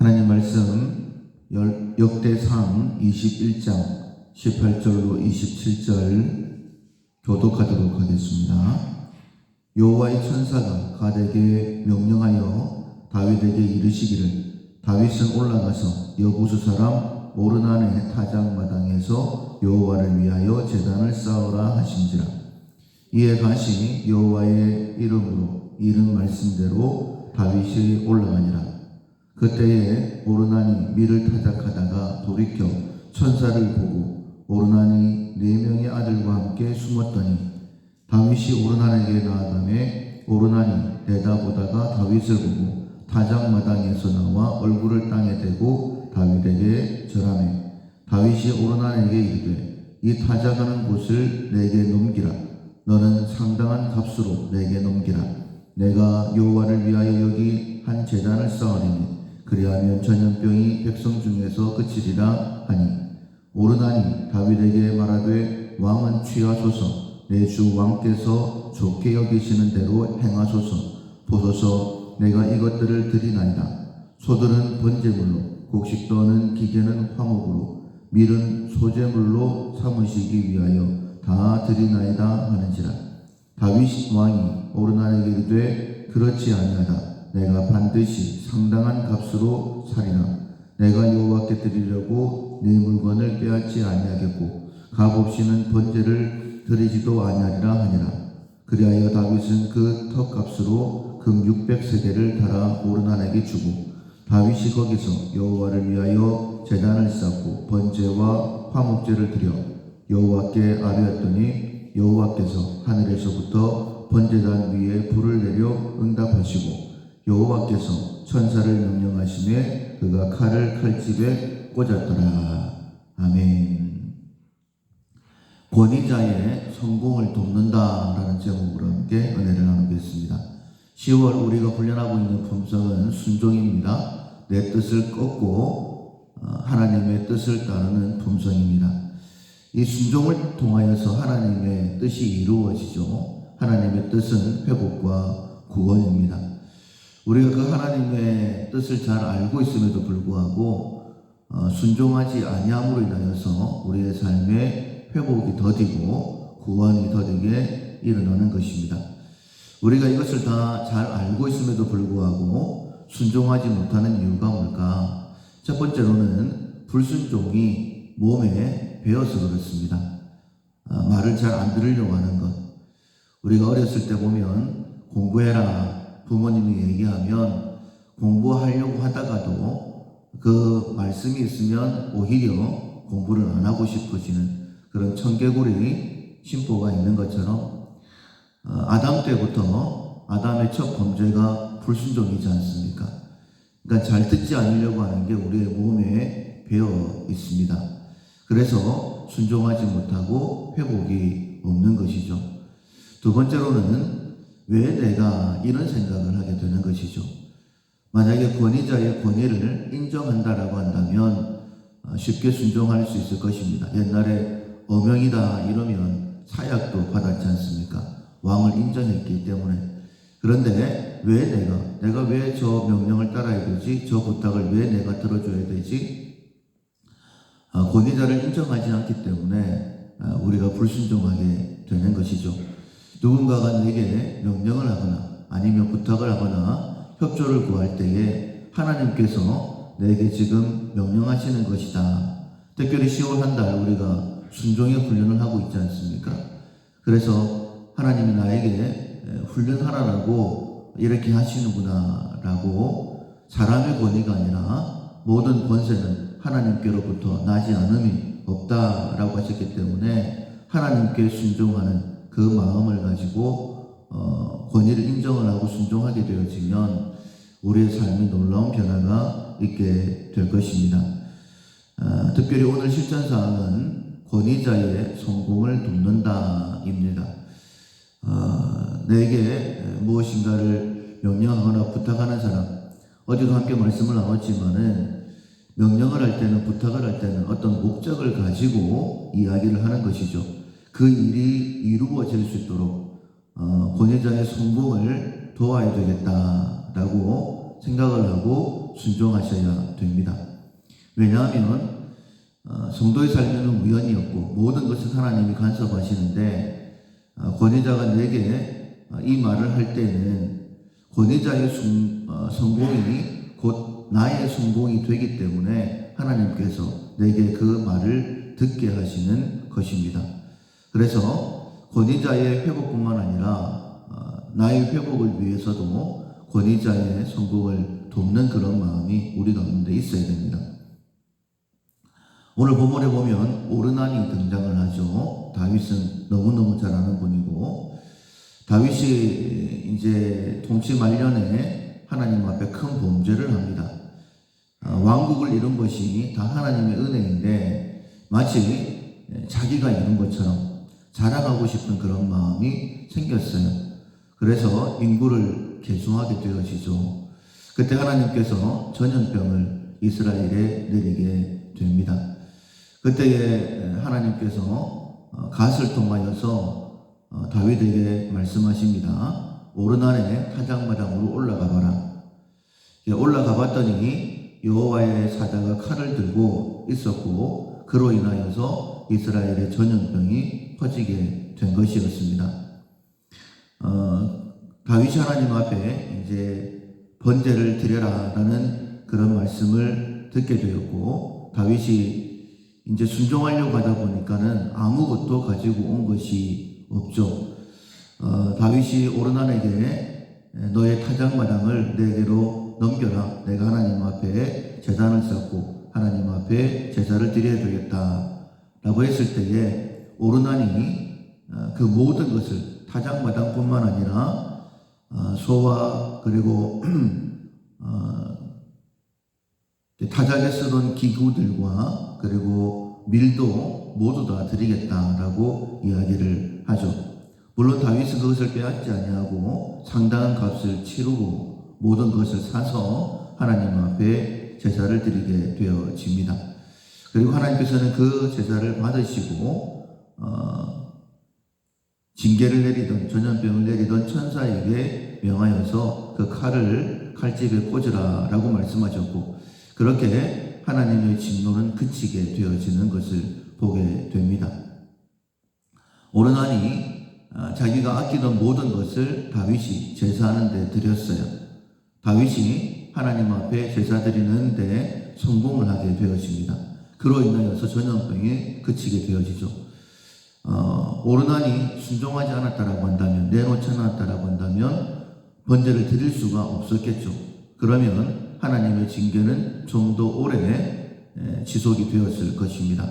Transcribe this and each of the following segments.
하나님 말씀 열- 역대상 21장 18절로 27절 교독하도록 하겠습니다. 여호와의 천사가 가데게 명령하여 다윗에게 이르시기를 다윗은 올라가서 여부수 사람 오르난의 타작 마당에서 여호와를 위하여 제단을 쌓으라 하신지라 이에 다시 여호와의 이름으로 이른 말씀대로 다윗이 올라가니라 그때에 오르난이 밀을 타작하다가 돌이켜 천사를 보고 오르난이 네 명의 아들과 함께 숨었더니 다윗이 오르난에게 나아가매 오르난이 내다보다가 다윗을 보고 타작마당에서 나와 얼굴을 땅에 대고 다윗에게 절하매 다윗이 오르난에게 이르되 이 타작하는 곳을 내게 넘기라. 너는 상당한 값으로 내게 넘기라. 내가 여호와를 위하여 여기 한 제단을 쌓으리니 그리하면 전염병이 백성 중에서 그치리라 하니 오르나니 다윗에게 말하되 왕은 취하소서. 내 주 왕께서 좋게 여기시는 대로 행하소서. 보소서 내가 이것들을 드리나이다. 소들은 번제물로 곡식도는 기계는 화목으로 밀은 소제물로 삼으시기 위하여 다 드리나이다 하는지라. 다윗 왕이 오르나에게 이르되 그렇지 아니하다 내가 반드시 상당한 값으로 살이나 내가 여호와께 드리려고 네 물건을 빼앗지 아니하겠고 값 없이는 번제를 드리지도 아니하리라 하니라. 그리하여 다윗은 그 턱값으로 금 600세계를 달아 오르난에게 주고 다윗이 거기서 여호와를 위하여 제단을 쌓고 번제와 화목제를 드려 여호와께 아뢰었더니 여호와께서 하늘에서부터 번제단 위에 불을 내려 응답하시고 여호와께서 천사를 명령하심에 그가 칼을 칼집에 꽂았더라 아멘. 권위자의 성공을 돕는다라는 제목으로 함께 은혜를 나누겠습니다. 10월 우리가 훈련하고 있는 품성은 순종입니다. 내 뜻을 꺾고 어, 하나님의 뜻을 따르는 품성입니다. 이 순종을 통하여서 하나님의 뜻이 이루어지죠. 하나님의 뜻은 회복과 구원입니다. 우리가 그 하나님의 뜻을 잘 알고 있음에도 불구하고 어, 순종하지 아니함으로 인하여서 우리의 삶에 회복이 더디고 구원이 더디게 일어나는 것입니다. 우리가 이것을 다 잘 알고 있음에도 불구하고 순종하지 못하는 이유가 뭘까? 첫 번째로는 불순종이 몸에 배어서 그렇습니다. 아, 말을 잘 안 들으려고 하는 것. 우리가 어렸을 때 보면 공부해라 부모님이 얘기하면 공부하려고 하다가도 그 말씀이 있으면 오히려 공부를 안 하고 싶어지는 그런 청개구리 심보가 있는 것처럼 어, 아담 때부터 아담의 첫 범죄가 불순종이지 않습니까? 그러니까 잘 듣지 않으려고 하는 게 우리의 몸에 배어 있습니다. 그래서 순종하지 못하고 회복이 없는 것이죠. 두 번째로는 왜 내가 이런 생각을 하게 되는 것이죠. 만약에 권위자의 권위를 인정한다라고 한다면 어, 쉽게 순종할 수 있을 것입니다. 옛날에 어명이다 이러면 사약도 받았지 않습니까? 왕을 인정했기 때문에. 그런데 왜 내가, 내가 왜 저 명령을 따라야 되지? 저 부탁을 왜 내가 들어줘야 되지? 어, 권위자를 인정하지 않기 때문에 어, 우리가 불순종하게 되는 것이죠. 누군가가 내게 명령을 하거나 아니면 부탁을 하거나 협조를 구할 때에 하나님께서 내게 지금 명령하시는 것이다. 특별히 10월 한 달 우리가 순종의 훈련을 하고 있지 않습니까? 그래서 하나님이 나에게 훈련하라라고 이렇게 하시는구나라고 사람의 권위가 아니라 모든 권세는 하나님께로부터 나지 않음이 없다라고 하셨기 때문에 하나님께 순종하는 그 마음을 가지고 어, 권위를 인정을 하고 순종하게 되어지면 우리의 삶이 놀라운 변화가 있게 될 것입니다. 아, 특별히 오늘 실천 사항은 권위자의 성공을 돕는다입니다. 아, 내게 무엇인가를 명령하거나 부탁하는 사람, 어제도 함께 말씀을 나눴지만은 명령을 할 때는 부탁을 할 때는 어떤 목적을 가지고 이야기를 하는 것이죠. 그 일이 이루어질 수 있도록 어, 권위자의 성공을 도와야 되겠다라고 생각을 하고 순종하셔야 됩니다. 왜냐하면 어, 성도의 삶에는 우연이 없고 모든 것은 하나님이 간섭하시는데 어, 권위자가 내게 어, 이 말을 할 때는 권위자의 순- 어, 성공이 곧 나의 성공이 되기 때문에 하나님께서 내게 그 말을 듣게 하시는 것입니다. 그래서 권위자의 회복뿐만 아니라 어, 나의 회복을 위해서도 권위자의 성공을 돕는 그런 마음이 우리 가운데 있어야 됩니다. 오늘 본문에 보면 오르난이 등장을 하죠. 다윗은 너무너무 잘 아는 분이고 다윗이 이제 통치 말년에 하나님 앞에 큰 범죄를 합니다. 아, 왕국을 이룬 것이 다 하나님의 은혜인데 마치 자기가 이룬 것처럼 자랑하고 싶은 그런 마음이 생겼어요. 그래서 인구를 계승하게 되어지죠. 그때 하나님께서 전염병을 이스라엘에 내리게 됩니다. 그때에 하나님께서 어, 갓을 통하여서 어, 다윗에게 말씀하십니다. 오르난에 타작마당으로 올라가 봐라. 예, 올라가 봤더니 여호와의 사자가 칼을 들고 있었고 그로 인하여서 이스라엘의 전염병이 퍼지게 된 것이었습니다. 어, 다윗이 하나님 앞에 이제 번제를 드려라라는 그런 말씀을 듣게 되었고 다윗이 이제 순종하려고 하다 보니까는 아무것도 가지고 온 것이 없죠. 어, 다윗이 오르난에게 너의 타작마당을 내게로 넘겨라. 내가 하나님 앞에 재단을 쌓고 하나님 앞에 제사를 드려야 되겠다. 라고 했을 때에 오르난이 어, 그 모든 것을 타작마당뿐만 아니라 어, 소와 그리고 어, 타작에 쓰던 기구들과 그리고 밀도 모두 다 드리겠다라고 이야기를 하죠. 물론 다윗은 그것을 빼앗지 아니하고 상당한 값을 치르고 모든 것을 사서 하나님 앞에 제사를 드리게 되어집니다. 그리고 하나님께서는 그 제사를 받으시고 어, 징계를 내리던 전염병을 내리던 천사에게 명하여서 그 칼을 칼집에 꽂으라라고 말씀하셨고 그렇게 하나님의 진노는 그치게 되어지는 것을 보게 됩니다. 오르나니 아, 자기가 아끼던 모든 것을 다윗이 제사하는 데 드렸어요. 다윗이 하나님 앞에 제사 드리는 데 성공을 하게 되어집니다. 그로 인하여서 전염병이 그치게 되어지죠. 어, 오르난이 순종하지 않았다라고 한다면 내놓지 않았다라고 한다면 번제를 드릴 수가 없었겠죠. 그러면 하나님의 징계는 좀 더 오래 에, 지속이 되었을 것입니다.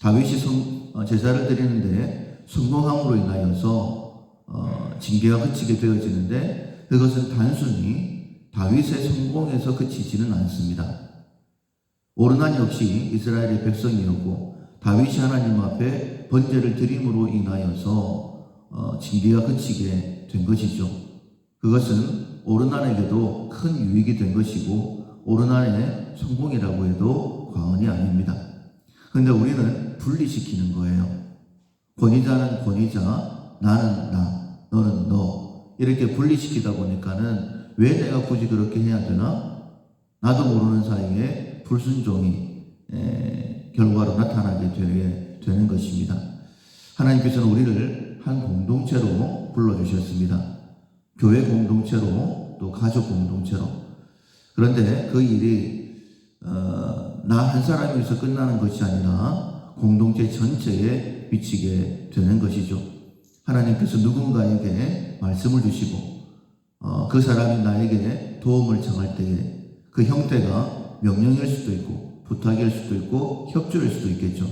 다윗이 성- 어, 제사를 드리는데 성공함으로 인하여서 어, 징계가 그치게 되어지는데 그것은 단순히 다윗의 성공에서 그치지는 않습니다. 오르난 역시 이스라엘의 백성이었고 다윗이 하나님 앞에 번제를 드림으로 인하여서 어, 징계가 그치게 된 것이죠. 그것은 오르난에게도 큰 유익이 된 것이고 오르난의 성공이라고 해도 과언이 아닙니다. 그런데 우리는 분리시키는 거예요. 권위자는 권위자, 나는 나, 너는 너 이렇게 분리시키다 보니까는 왜 내가 굳이 그렇게 해야 되나? 나도 모르는 사이에 불순종이 에, 결과로 나타나게 되는 것입니다. 하나님께서는 우리를 한 공동체로 불러주셨습니다. 교회 공동체로 또 가족 공동체로. 그런데 그 일이 어, 나한 사람에서 끝나는 것이 아니라 공동체 전체에 미치게 되는 것이죠. 하나님께서 누군가에게 말씀을 주시고 어, 그 사람이 나에게 도움을 청할 때에 그 형태가 명령일 수도 있고 부탁일 수도 있고 협조일 수도 있겠죠.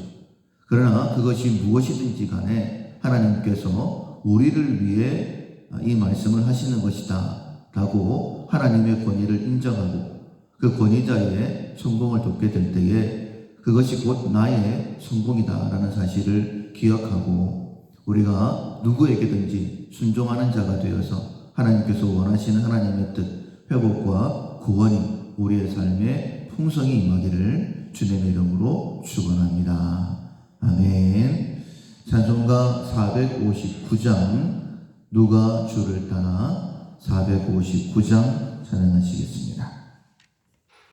그러나 그것이 무엇이든지 간에 하나님께서 우리를 위해 이 말씀을 하시는 것이다. 라고 하나님의 권위를 인정하고 그 권위자의 성공을 돕게 될 때에 그것이 곧 나의 성공이다 라는 사실을 기억하고 우리가 누구에게든지 순종하는 자가 되어서 하나님께서 원하시는 하나님의 뜻, 회복과 구원이 우리의 삶에 풍성히 임하기를 주님의 이름으로 축원합니다. 아멘. 찬송가 459장 누가 주를 따나 459장 찬양하시겠습니다.